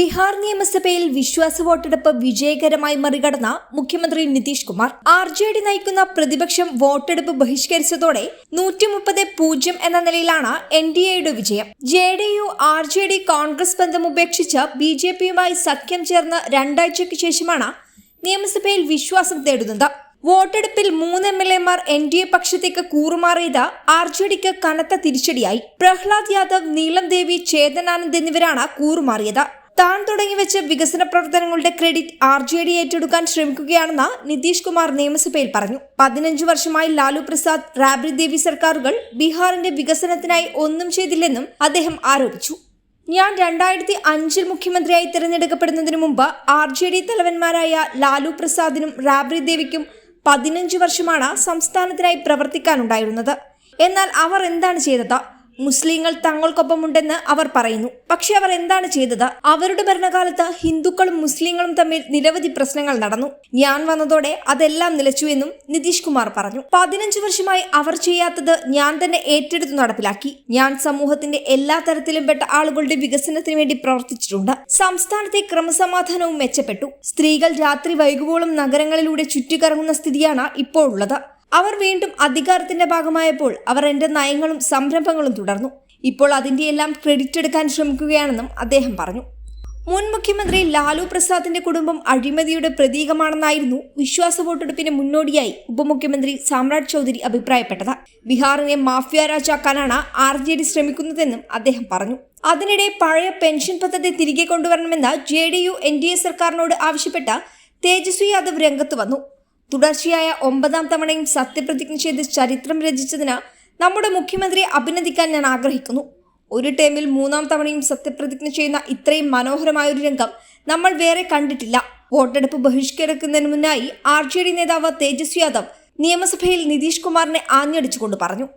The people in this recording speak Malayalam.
ബീഹാർ നിയമസഭയിൽ വിശ്വാസ വോട്ടെടുപ്പ് വിജയകരമായി മറികടന്ന മുഖ്യമന്ത്രി Nitish Kumar. R J D നയിക്കുന്ന പ്രതിപക്ഷം വോട്ടെടുപ്പ് ബഹിഷ്കരിച്ചതോടെ നൂറ്റി പൂജ്യം എന്ന നിലയിലാണ് എൻ ഡി എയുടെ വിജയം. J D U R J D Congress ബന്ധം ഉപേക്ഷിച്ച് ബി ജെ പിയുമായി സഖ്യം ചേർന്ന് രണ്ടാഴ്ചയ്ക്ക് ശേഷമാണ് നിയമസഭയിൽ വിശ്വാസം തേടുന്നത്. വോട്ടെടുപ്പിൽ മൂന്ന് എം എൽ എമാർ എൻ ഡി എ പക്ഷത്തേക്ക് കൂറുമാറിയത് ആർ ജെ ഡിക്ക് കനത്ത തിരിച്ചടിയായി. പ്രഹ്ലാദ് യാദവ് നീലം ദേവി ചേതനാനന്ദ് എന്നിവരാണ് കൂറുമാറിയത്. താൻ തുടങ്ങി വെച്ച വികസന പ്രവർത്തനങ്ങളുടെ ക്രെഡിറ്റ് ആർ ജെ ഡി ഏറ്റെടുക്കാൻ ശ്രമിക്കുകയാണെന്ന് നിതീഷ് കുമാർ നിയമസഭയിൽ പറഞ്ഞു. പതിനഞ്ചു വർഷമായി ലാലു പ്രസാദ് റാബ്രി ദേവി സർക്കാരുകൾ ബീഹാറിന്റെ വികസനത്തിനായി ഒന്നും ചെയ്തില്ലെന്നും അദ്ദേഹം ആരോപിച്ചു. ഞാൻ രണ്ടായിരത്തി അഞ്ചിൽ മുഖ്യമന്ത്രിയായി തിരഞ്ഞെടുക്കപ്പെടുന്നതിന് മുമ്പ് ആർ ജെ ഡി തലവന്മാരായ ലാലു പ്രസാദിനും റാബ്രി ദേവിക്കും പതിനഞ്ച് വർഷമാണ് സംസ്ഥാനത്തിനായി പ്രവർത്തിക്കാനുണ്ടായിരുന്നത്. എന്നാൽ അവർ എന്താണ് ചെയ്തത്? മുസ്ലിങ്ങൾ തങ്ങൾക്കൊപ്പമുണ്ടെന്ന് അവർ പറയുന്നു. പക്ഷെ അവർ എന്താണ് ചെയ്തത്? അവരുടെ ഭരണകാലത്ത് ഹിന്ദുക്കളും മുസ്ലിങ്ങളും തമ്മിൽ നിരവധി പ്രശ്നങ്ങൾ നടന്നു. ഞാൻ വന്നതോടെ അതെല്ലാം നിലച്ചു എന്നും നിതീഷ് കുമാർ പറഞ്ഞു. പതിനഞ്ച് വർഷമായി അവർ ചെയ്യാത്തത് ഞാൻ തന്നെ ഏറ്റെടുത്തു നടപ്പിലാക്കി. ഞാൻ സമൂഹത്തിന്റെ എല്ലാ തരത്തിലും പെട്ട ആളുകളുടെ വികസനത്തിന് വേണ്ടി പ്രവർത്തിച്ചിട്ടുണ്ട്. സംസ്ഥാനത്തെ ക്രമസമാധാനവും മെച്ചപ്പെട്ടു. സ്ത്രീകൾ രാത്രി വൈകുവോളം നഗരങ്ങളിലൂടെ ചുറ്റിക്കറങ്ങുന്ന സ്ഥിതിയാണ് ഇപ്പോൾ ഉള്ളത് അവർ വീണ്ടും അധികാരത്തിന്റെ ഭാഗമായപ്പോൾ അവർ എന്റെ നയങ്ങളും സംരംഭങ്ങളും തുടർന്നു. ഇപ്പോൾ അതിന്റെയെല്ലാം ക്രെഡിറ്റ് എടുക്കാൻ ശ്രമിക്കുകയാണെന്നും അദ്ദേഹം പറഞ്ഞു. മുൻ മുഖ്യമന്ത്രി ലാലു പ്രസാദിന്റെ കുടുംബം അഴിമതിയുടെ പ്രതീകമാണെന്നായിരുന്നു വിശ്വാസ വോട്ടെടുപ്പിന് മുന്നോടിയായി ഉപമുഖ്യമന്ത്രി സാമ്രാട് ചൗധരി അഭിപ്രായപ്പെട്ടത്. ബീഹാറിനെ മാഫിയ രാജാക്കാനാണ് ആർ ജെ ഡി ശ്രമിക്കുന്നതെന്നും അദ്ദേഹം പറഞ്ഞു. അതിനിടെ പഴയ പെൻഷൻ പദ്ധതി തിരികെ കൊണ്ടുവരണമെന്ന് J D U N D A സർക്കാരിനോട് ആവശ്യപ്പെട്ട തേജസ്വി യാദവ് രംഗത്ത് വന്നു. തുടർച്ചയായ ഒമ്പതാം തവണയും സത്യപ്രതിജ്ഞ ചെയ്ത് ചരിത്രം രചിച്ചതിന് നമ്മുടെ മുഖ്യമന്ത്രിയെ അഭിനന്ദിക്കാൻ ഞാൻ ആഗ്രഹിക്കുന്നു. ഒരു ടേമിൽ മൂന്നാം തവണയും സത്യപ്രതിജ്ഞ ചെയ്യുന്ന ഇത്രയും മനോഹരമായ ഒരു രംഗം നമ്മൾ വേറെ കണ്ടിട്ടില്ല. വോട്ടെടുപ്പ് ബഹിഷ്കരിക്കുന്നതിന് മുന്നായി ആർ നേതാവ് തേജസ്വി യാദവ് നിയമസഭയിൽ നിതീഷ് കുമാറിനെ ആഞ്ഞടിച്ചുകൊണ്ട് പറഞ്ഞു.